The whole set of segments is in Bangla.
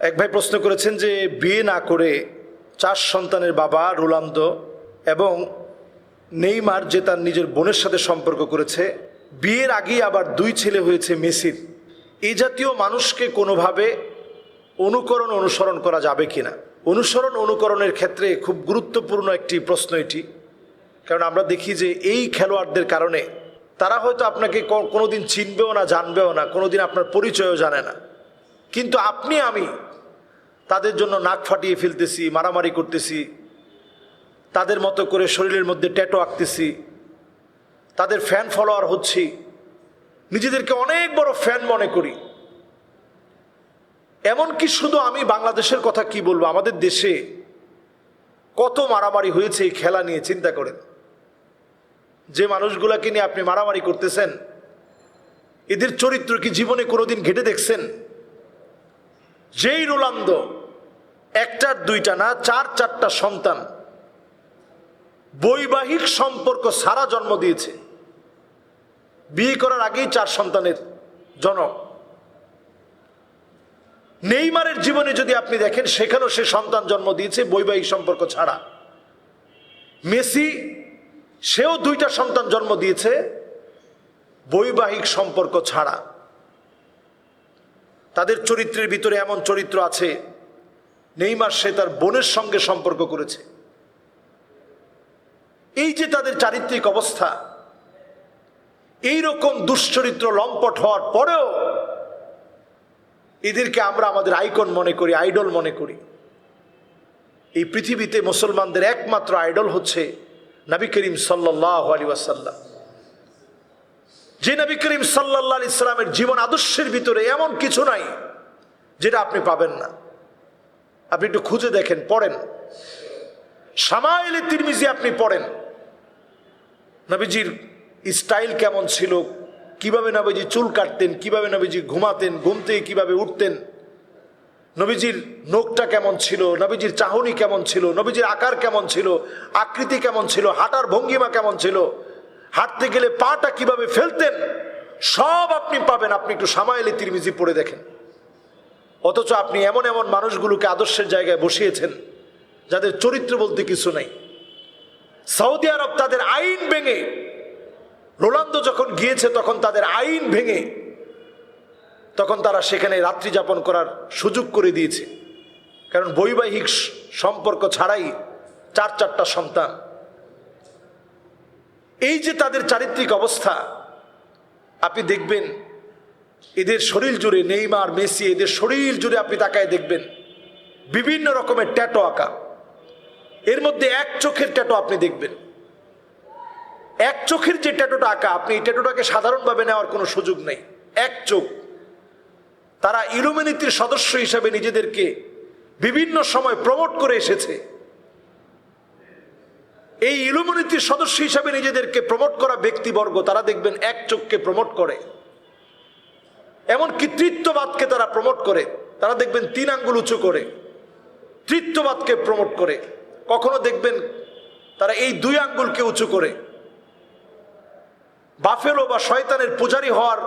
এক ভাই প্রশ্ন করেছেন যে বিয়ে না করে চার সন্তানের বাবা রোলান্দো এবং নেইমার যে তার নিজের বোনের সাথে সম্পর্ক করেছে, বিয়ের আগেই আবার দুই ছেলে হয়েছে মেসির। এই জাতীয় মানুষকে কোনোভাবে অনুকরণ অনুসরণ করা যাবে কিনা? অনুসরণ অনুকরণের ক্ষেত্রে খুব গুরুত্বপূর্ণ একটি প্রশ্ন এটি। কারণ আমরা দেখি যে এই খেলোয়াড়দের কারণে তারা হয়তো আপনাকে ক- কোনোদিন চিনবেও না, জানবেও না, কোনোদিন আপনার পরিচয়ও জানে না। কিন্তু আপনি, আমি তাদের জন্য নাক ফাটিয়ে ফেলতেছি, মারামারি করতেছি, তাদের মতো করে শরীরের মধ্যে ট্যাটো আঁকতেছি, তাদের ফ্যান ফলোয়ার হচ্ছি, নিজেদেরকে অনেক বড় ফ্যান মনে করি। এমনকি শুধু আমি বাংলাদেশের কথা কি বলব, আমাদের দেশে কত মারামারি হয়েছে এই খেলা নিয়ে চিন্তা করেন। যে মানুষগুলাকে নিয়ে আপনি মারামারি করতেছেন, এদের চরিত্র কি জীবনে কোনোদিন ঘেটে দেখছেন? যেই রোলান্দো একটার দুইটা না, চার, চারটা সন্তান বৈবাহিক সম্পর্ক সারা জন্ম দিয়েছে। বিয়ে করার আগেই চার সন্তানের জনক। নেইমারের জীবনে যদি আপনি দেখেন, সেখানেও সে সন্তান জন্ম দিয়েছে বৈবাহিক সম্পর্ক ছাড়া। মেসি, সেও দুইটা সন্তান জন্ম দিয়েছে বৈবাহিক সম্পর্ক ছাড়া। তাদের চরিত্রের ভিতরে এমন চরিত্র আছে, নেইমার সে তার বোনের সঙ্গে সম্পর্ক করেছে। এই যে তাদের চারিত্রিক অবস্থা এই রকম দুশ্চরিত্র লম্পট হওয়ার পরেও এদেরকে আমরা আমাদের আইকন মনে করি, আইডল মনে করি। এই পৃথিবীতে মুসলমানদের একমাত্র আইডল হচ্ছে নবী করিম সাল্লাহ আলী ওয়াসাল্লাম। যে নবী করিম সাল্লাহ ইসলামের জীবন আদর্শের ভিতরে এমন কিছু নাই যেটা আপনি পাবেন না। আপনি একটু খুঁজে দেখেন, পড়েন। সামাইলে তিরমিজি আপনি পড়েন। নবীজির স্টাইল কেমন ছিল? কীভাবে নবীজি চুল কাটতেন, কীভাবে নবীজি ঘুমাতেন, ঘুম থেকে কীভাবে উঠতেন? নবীজির নোকটা কেমন ছিল? নবীজির চাহনি কেমন ছিল? নবীজির আকার কেমন ছিল? আকৃতি কেমন ছিল? হাঁটার ভঙ্গিমা কেমন ছিল? হাঁটতে গেলে পাটা কীভাবে ফেলতেন, সব আপনি পাবেন। আপনি একটু সামাইলে তিরমিজি পড়ে দেখেন। অথচ আপনি এমন এমন মানুষগুলোকে আদর্শের জায়গায় বসিয়েছেন, যাদের চরিত্র বলতে কিছু নেই। সৌদি আরব তাদের আইন ভেঙে, রোনালদো যখন গিয়েছে তখন তাদের আইন ভেঙে, তখন তারা সেখানে রাত্রি যাপন করার সুযোগ করে দিয়েছে। কারণ বৈবাহিক সম্পর্ক ছাড়াই চার চারটা সন্তান এই যে তাদের চারিত্রিক অবস্থা, আপনি দেখবেন এদের শরীর জুড়ে নেইমার, মেসি, এদের শরীর জুড়ে আপনি তাকায় দেখবেন বিভিন্ন রকমের ট্যাটো আঁকা। এর মধ্যে এক চোখের ট্যাটো আপনি দেখবেন। এক চোখের যে ট্যাটোটা আঁকা, আপনি এই ট্যাটোটাকে সাধারণভাবে নেওয়ার কোনো সুযোগ নেই। এক চোখ। তারা ইলুমিনিতির সদস্য হিসাবে নিজেদেরকে বিভিন্ন সময় প্রমোট করে এসেছে। এই ইলুমিনিতির সদস্য হিসাবে নিজেদেরকে প্রমোট করা ব্যক্তিবর্গ, তারা দেখবেন এক চোখকে প্রমোট করে। এমনকি তৃত্ববাদকে তারা প্রমোট করে। তারা দেখবেন তিন আঙ্গুল উঁচু করে। তৃত্ববাদকে প্রমোট করে। কখনো দেখবেন তারা এই দুই আঙ্গুলকে উঁচু করে। বাফেলো বা শয়তানের পূজারী হওয়ার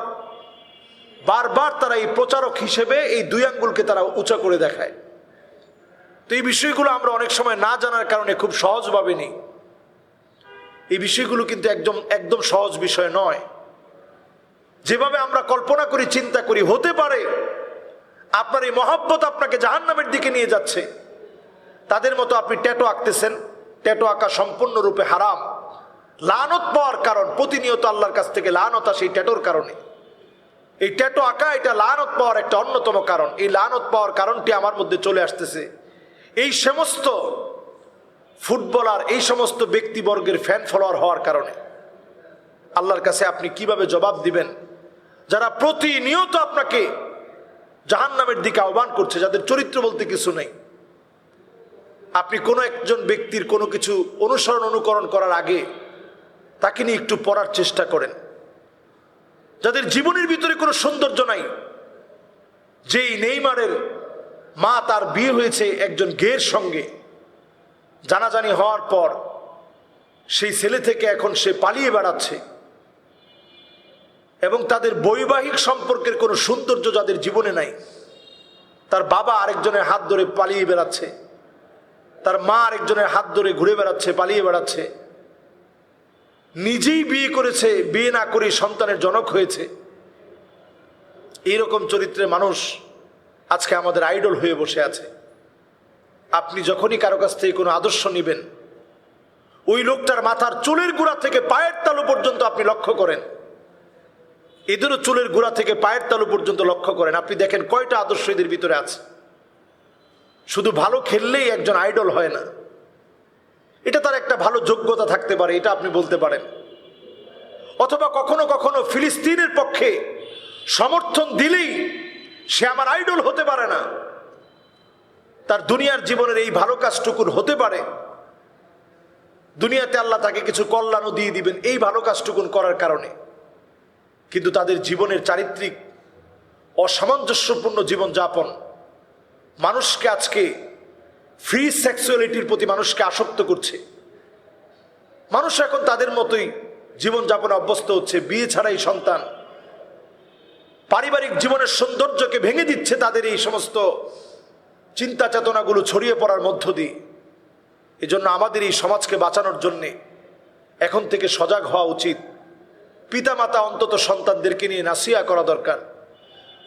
বারবার তারা এই প্রচারক হিসেবে এই দুই আঙ্গুলকে তারা উঁচা করে দেখায়। তো এই বিষয়গুলো আমরা অনেক সময় না জানার কারণে খুব সহজভাবে নিই। এই বিষয়গুলো কিন্তু একদম একদম সহজ বিষয় নয়। যেভাবে আমরা কল্পনা করি, চিন্তা করি, হতে পারে আপনার এই মহাব্বত আপনাকে জাহান্নামের দিকে নিয়ে যাচ্ছে। তাদের মতো আপনি ট্যাটো আঁকতেছেন, ট্যাটো আঁকা সম্পূর্ণরূপে হারাম। লানত পাওয়ার কারণ, প্রতিনিয়ত আল্লাহর কাছ থেকে লানত আসে এই ট্যাটোর কারণে। এই ট্যাটো আঁকা, এটা লানত পাওয়ার একটা অন্যতম কারণ। এই লানত পাওয়ার কারণটি আমার মধ্যে চলে আসতেছে। এই সমস্ত ফুটবলার এই সমস্ত ব্যক্তিবর্গের ফ্যান ফলোয়ার হওয়ার কারণে। আল্লাহর কাছে আপনি কীভাবে জবাব দিবেন? যারা প্রতিনিয়ত আপনাকে জাহান্নামের দিকে আহ্বান করছে, যাদের চরিত্র বলতে কিছু নেই। আপনি কোনো একজন ব্যক্তির কোনো কিছু অনুসরণ, অনুকরণ করার আগে তাকে নিয়ে একটু পড়ার চেষ্টা করেন। যাদের জীবনের ভিতরে কোনো সৌন্দর্য নাই, যেই নেইমারের মা তার বিয়ে হয়েছে একজন গের সঙ্গে জানাজানি হওয়ার পর সেই ছেলে থেকে এখন সে পালিয়ে বেড়াচ্ছে। এবং তাদের বৈবাহিক সম্পর্কের কোনো সৌন্দর্য যাদের জীবনে নাই, তার বাবা আরেকজনের হাত ধরে পালিয়ে বেড়াচ্ছে, তার মা আরেকজনের হাত ধরে ঘুরে বেড়াচ্ছে, পালিয়ে বেড়াচ্ছে। নিজেই বিয়ে করেছে, বিয়ে না করে সন্তানের জনক হয়েছে। এইরকম চরিত্রে মানুষ আজকে আমাদের আইডল হয়ে বসে আছে। আপনি যখনই কারও কাছ থেকে কোনো আদর্শ নেবেন, ওই লোকটার মাথার চুলের গোড়া থেকে পায়ের তালু পর্যন্ত আপনি লক্ষ্য করেন। এদেরও চুলের গোড়া থেকে পায়ের তালু পর্যন্ত লক্ষ্য করেন। আপনি দেখেন কয়টা আদর্শ এদের ভিতরে আছে। শুধু ভালো খেললেই একজন আইডল হয় না। এটা তার একটা ভালো যোগ্যতা থাকতে পারে, এটা আপনি বলতে পারেন। অথবা কখনো কখনো ফিলিস্তিনের পক্ষে সমর্থন দিলেই সে আমার আইডল হতে পারে না। তার দুনিয়ার জীবনের এই ভালো কাজটুকুর হতে পারে। দুনিয়াতে আল্লাহ তাকে কিছু কল্যাণও দিয়ে দিবেন এই ভালো কাজটুকুন করার কারণে। কিন্তু তাদের জীবনের চারিত্রিক অসামঞ্জস্যপূর্ণ জীবনযাপন, মানুষকে আজকে ফ্রি সেক্সুয়ালিটির প্রতি মানুষকে আসক্ত করছে। মানুষ এখন তাদের মতোই জীবনযাপনে অভ্যস্ত হচ্ছে, বিয়ে ছাড়াই সন্তান। পারিবারিক জীবনের সৌন্দর্যকে ভেঙে দিচ্ছে তাদের এই সমস্ত চিন্তা চেতনাগুলো ছড়িয়ে পড়ার মধ্য দিয়ে। এজন্য আমাদের এই সমাজকে বাঁচানোর জন্যে এখন থেকে সজাগ হওয়া উচিত। পিতামাতা অন্তত সন্তানদেরকে নিয়ে নাসিয়া করা দরকার।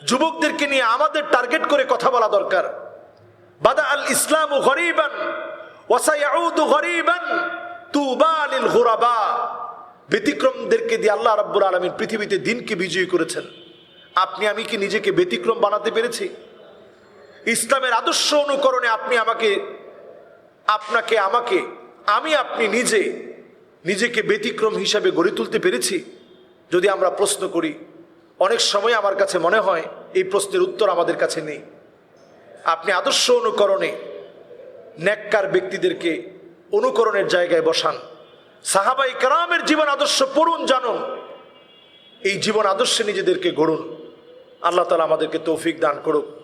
যুবকদেরকে নিয়ে আমাদের টার্গেট করে কথা বলা দরকার। বাদা আল ইসলাম ওয়াসায়াউদু গরিবান ব্যতিক্রমদেরকে দিয়ে আল্লাহ রাব্বুল আলামিন পৃথিবীতে দিনকে বিজয়ী করেছেন। আপনি আমি কি নিজেকে ব্যতিক্রম বানাতে পেরেছি? ইসলামের আদর্শ অনুকরণে আপনি আমাকে, আপনাকে, আমাকে, আমি আপনি নিজে, নিজেকে ব্যতিক্রম হিসাবে গড়ে তুলতে পেরেছি। যদি আমরা প্রশ্ন করি, অনেক সময় আমার কাছে মনে হয় এই প্রশ্নের উত্তর আমাদের কাছে নেই। আপনি আদর্শ অনুকরণে ন্যাক্কার ব্যক্তিদেরকে অনুকরণের জায়গায় বসান। সাহাবাই কারামের জীবন আদর্শ পড়ুন, জানুন। এই জীবন আদর্শে নিজেদেরকে গড়ুন। আল্লাহ তালা আমাদেরকে তৌফিক দান করুক।